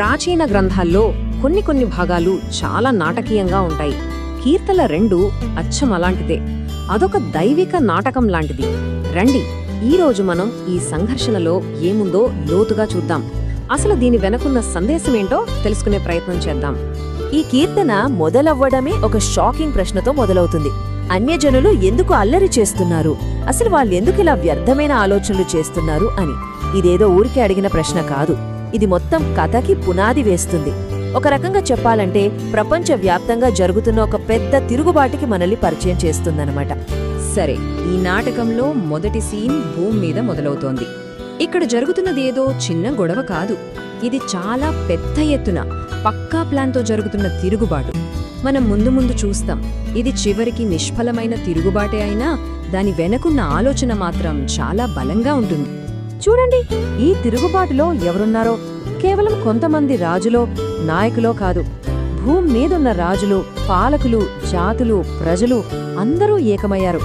ప్రాచీన గ్రంథాల్లో కొన్ని కొన్ని భాగాలు చాలా నాటకీయంగా ఉంటాయి. కీర్తల రెండు అచ్చం అలాంటిదే. అదొక దైవిక నాటకం లాంటిది. రండి ఈరోజు మనం ఈ సంఘర్షణలో ఏముందో లోతుగా చూద్దాం. అసలు దీని వెనకున్న సందేశం ఏంటో తెలుసుకునే ప్రయత్నం చేద్దాం. ఈ కీర్తన మొదలవ్వడమే ఒక షాకింగ్ ప్రశ్నతో మొదలవుతుంది. అన్యజనులు ఎందుకు అల్లరి చేస్తున్నారు? అసలు వాళ్ళెందుకు ఇలా వ్యర్థమైన ఆలోచనలు చేస్తున్నారు అని. ఇదేదో ఊరికే అడిగిన ప్రశ్న కాదు. ఇది మొత్తం కథకి పునాది వేస్తుంది. ఒక రకంగా చెప్పాలంటే ప్రపంచ వ్యాప్తంగా జరుగుతున్న ఒక పెద్ద తిరుగుబాటుకి మనల్ని పరిచయం చేస్తుందన్నమాట. సరే ఈ నాటకంలో మొదటి సీన్ భూమి మీద మొదలవుతోంది. ఇక్కడ జరుగుతున్నది ఏదో చిన్న గొడవ కాదు. ఇది చాలా పెద్ద ఎత్తున పక్కా ప్లాన్తో జరుగుతున్న తిరుగుబాటు. మనం ముందు ముందు చూస్తాం. ఇది చివరికి నిష్ఫలమైన తిరుగుబాటే అయినా దాని వెనకున్న ఆలోచన మాత్రం చాలా బలంగా ఉంటుంది. చూడండి ఈ తిరుగుబాటులో ఎవరున్నారో? కేవలం కొంతమంది రాజులో నాయకులో కాదు. భూమి మీదున్న రాజులు పాలకులు జాతులు ప్రజలు అందరూ ఏకమయ్యారు.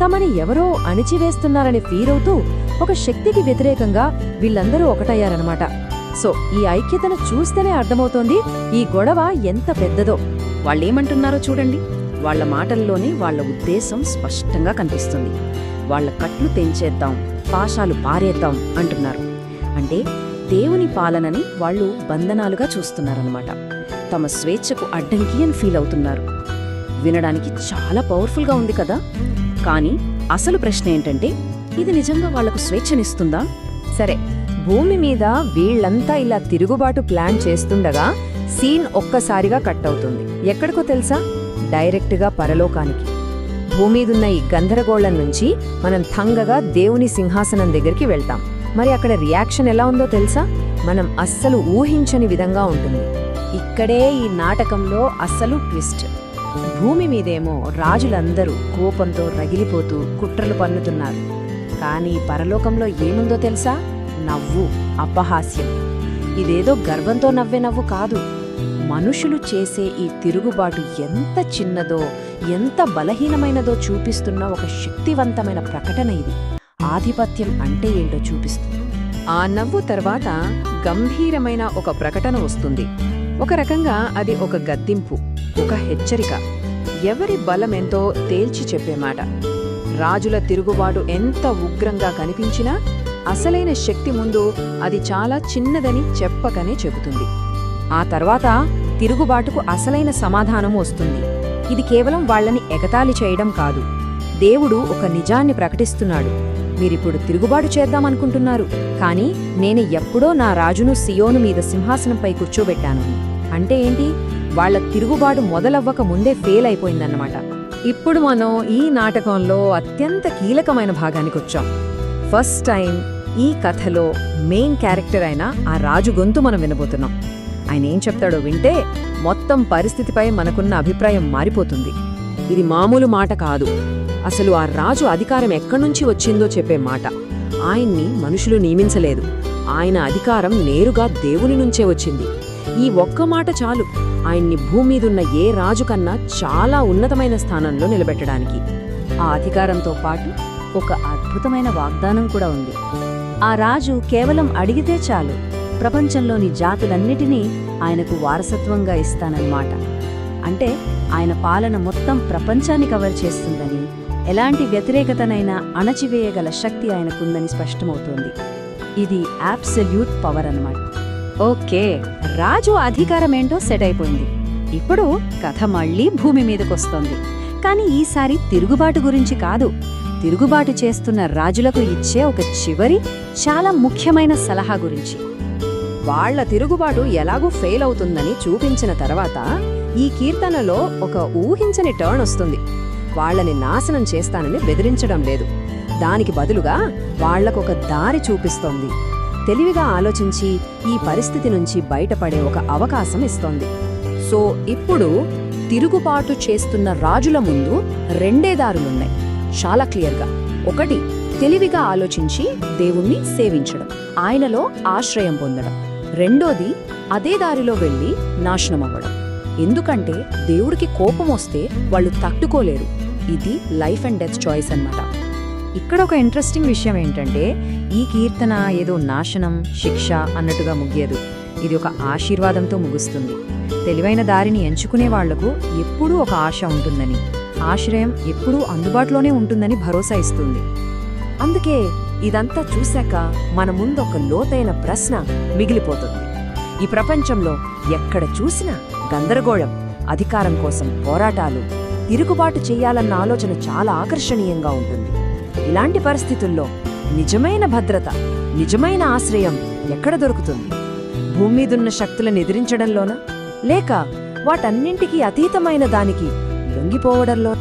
తమని ఎవరో అణిచివేస్తున్నారని ఫీరవుతూ ఒక శక్తికి వ్యతిరేకంగా వీళ్ళందరూ ఒకటయ్యారనమాట సో ఈ ఐక్యతను చూస్తేనే అర్థమవుతోంది ఈ గొడవ ఎంత పెద్దదో. వాళ్ళేమంటున్నారో చూడండి. వాళ్ళ మాటల్లోనే వాళ్ళ ఉద్దేశం స్పష్టంగా కనిపిస్తుంది. వాళ్ళ కట్లు తెంచేద్దాం. పాశాలు పారేద్దాం అంటున్నారు. అంటే దేవుని పాలనని వాళ్ళు బంధనాలుగా చూస్తున్నారన్నమాట. తమ స్వేచ్ఛకు అడ్డంకి అని ఫీల్ అవుతున్నారు. వినడానికి చాలా పవర్ఫుల్గా ఉంది కదా? కానీ అసలు ప్రశ్న ఏంటంటే ఇది నిజంగా వాళ్ళకు స్వేచ్ఛనిస్తుందా? సరే భూమి మీద వీళ్ళంతా ఇలా తిరుగుబాటు ప్లాన్ చేస్తుండగా సీన్ ఒక్కసారిగా కట్ అవుతుంది. ఎక్కడికో తెలుసా? డైరెక్ట్గా పరలోకానికి. భూమీదున్న ఈ గందరగోళం నుంచి మనం తంగగా దేవుని సింహాసనం దగ్గరికి వెళ్తాం. మరి అక్కడ రియాక్షన్ ఎలా ఉందో తెలుసా? మనం అస్సలు ఊహించని విధంగా ఉంటుంది. ఇక్కడే ఈ నాటకంలో అస్సలు ట్విస్ట్. భూమి మీదేమో రాజులందరూ కోపంతో రగిలిపోతూ కుట్రలు పన్నుతున్నారు. కానీ పరలోకంలో ఏముందో తెలుసా? నవ్వు అపహాస్యం. ఇదేదో గర్వంతో నవ్వే నవ్వు కాదు. మనుషులు చేసే ఈ తిరుగుబాటు ఎంత చిన్నదో ఎంత బలహీనమైనదో చూపిస్తున్న ఒక శక్తివంతమైన ప్రకటన ఇది. ఆధిపత్యం అంటే ఏంటో చూపిస్తుంది. ఆ నవ్వు తర్వాత గంభీరమైన ఒక ప్రకటన వస్తుంది. ఒక రకంగా అది ఒక గద్దింపు ఒక హెచ్చరిక. ఎవరి బలమెంతో తేల్చి చెప్పే మాట. రాజుల తిరుగుబాటు ఎంత ఉగ్రంగా కనిపించినా అసలైన శక్తి ముందు అది చాలా చిన్నదని చెప్పకనే చెబుతుంది. ఆ తర్వాత తిరుగుబాటుకు అసలైన సమాధానం వస్తుంది. ఇది కేవలం వాళ్ళని ఎగతాళి చేయడం కాదు. దేవుడు ఒక నిజాన్ని ప్రకటిస్తున్నాడు. మీరిప్పుడు తిరుగుబాటు చేద్దామనుకుంటున్నారు కానీ నేను ఎప్పుడో నా రాజును సియోను మీద సింహాసనంపై కూర్చోబెట్టాను. అంటే ఏంటి? వాళ్ళ తిరుగుబాటు మొదలవ్వక ముందే ఫెయిల్ అయిపోయిందన్నమాట. ఇప్పుడు మనం ఈ నాటకంలో అత్యంత కీలకమైన భాగానికి వచ్చాం. ఫస్ట్ టైం ఈ కథలో మెయిన్ క్యారెక్టర్ అయిన ఆ రాజు గొంతు మనం వినబోతున్నాం. ఆయన ఏం చెప్తాడో వింటే మొత్తం పరిస్థితిపై మనకున్న అభిప్రాయం మారిపోతుంది. ఇది మామూలు మాట కాదు. అసలు ఆ రాజు అధికారం ఎక్కడ్నుంచి వచ్చిందో చెప్పే మాట. ఆయన్ని మనుషులు నియమించలేదు. ఆయన అధికారం నేరుగా దేవుని నుంచే వచ్చింది. ఈ ఒక్క మాట చాలు. ఆయన్ని భూమి మీదున్న ఏ రాజు కన్నా చాలా ఉన్నతమైన స్థానంలో నిలబెట్టడానికి. ఆ అధికారంతో పాటు ఒక అద్భుతమైన వాగ్దానం కూడా ఉంది. ఆ రాజు కేవలం అడిగితే చాలు. ప్రపంచంలోని జాతులన్నిటినీ ఆయనకు వారసత్వంగా ఇస్తానన్నమాట. అంటే ఆయన పాలన మొత్తం ప్రపంచాన్ని కవర్ చేస్తుందని ఎలాంటి వ్యతిరేకతనైనా అణచివేయగల శక్తి ఆయనకుందని స్పష్టమవుతోంది. ఇది యాబ్సల్యూట్ పవర్ అన్నమాట ఓకే రాజు అధికారమేంటో సెట్ అయిపోయింది. ఇప్పుడు కథ మళ్ళీ భూమి మీదకొస్తోంది. కానీ ఈసారి తిరుగుబాటు గురించి కాదు. తిరుగుబాటు చేస్తున్న రాజులకు ఇచ్చే ఒక చివరి చాలా ముఖ్యమైన సలహా గురించి. వాళ్ళ తిరుగుబాటు ఎలాగూ ఫెయిల్ అవుతుందని చూపించిన తర్వాత ఈ కీర్తనలో ఒక ఊహించని టర్న్ వస్తుంది. వాళ్ళని నాశనం చేస్తానని బెదిరించడం లేదు. దానికి బదులుగా వాళ్ళకొక దారి చూపిస్తోంది. తెలివిగా ఆలోచించి ఈ పరిస్థితి నుంచి బయటపడే ఒక అవకాశం ఇస్తోంది. సో ఇప్పుడు తిరుగుబాటు చేస్తున్న రాజుల ముందు రెండే దారులున్నాయి. చాలా క్లియర్గా. ఒకటి తెలివిగా ఆలోచించి దేవుణ్ణి సేవించడం. ఆయనలో ఆశ్రయం పొందడం. రెండోది అదే దారిలో వెళ్ళి నాశనమవ్వడం. ఎందుకంటే దేవుడికి కోపం వస్తే వాళ్ళు తట్టుకోలేరు. ఇది లైఫ్ అండ్ డెత్ చాయిస్ అన్నమాట. ఇక్కడ ఒక ఇంట్రెస్టింగ్ విషయం ఏంటంటే ఈ కీర్తన ఏదో నాశనం శిక్ష అన్నట్టుగా ముగియదు. ఇది ఒక ఆశీర్వాదంతో ముగుస్తుంది. తెలివైన దారిని ఎంచుకునే వాళ్ళకు ఎప్పుడూ ఒక ఆశ ఉంటుందని ఆశ్రయం ఎప్పుడూ అందుబాటులోనే ఉంటుందని భరోసా ఇస్తుంది. అందుకే ఇదంతా చూశాక మన ముందొక లోతైన ప్రశ్న మిగిలిపోతుంది. ఈ ప్రపంచంలో ఎక్కడ చూసినా గందరగోళం అధికారం కోసం పోరాటాలు తిరుగుబాటు చేయాలన్న ఆలోచన చాలా ఆకర్షణీయంగా ఉంటుంది. ఇలాంటి పరిస్థితుల్లో నిజమైన భద్రత నిజమైన ఆశ్రయం ఎక్కడ దొరుకుతుంది? భూమి మీదున్న శక్తులను ఎదిరించడంలోనా? లేక వాటన్నింటికీ అతీతమైన దానికి లొంగిపోవడంలో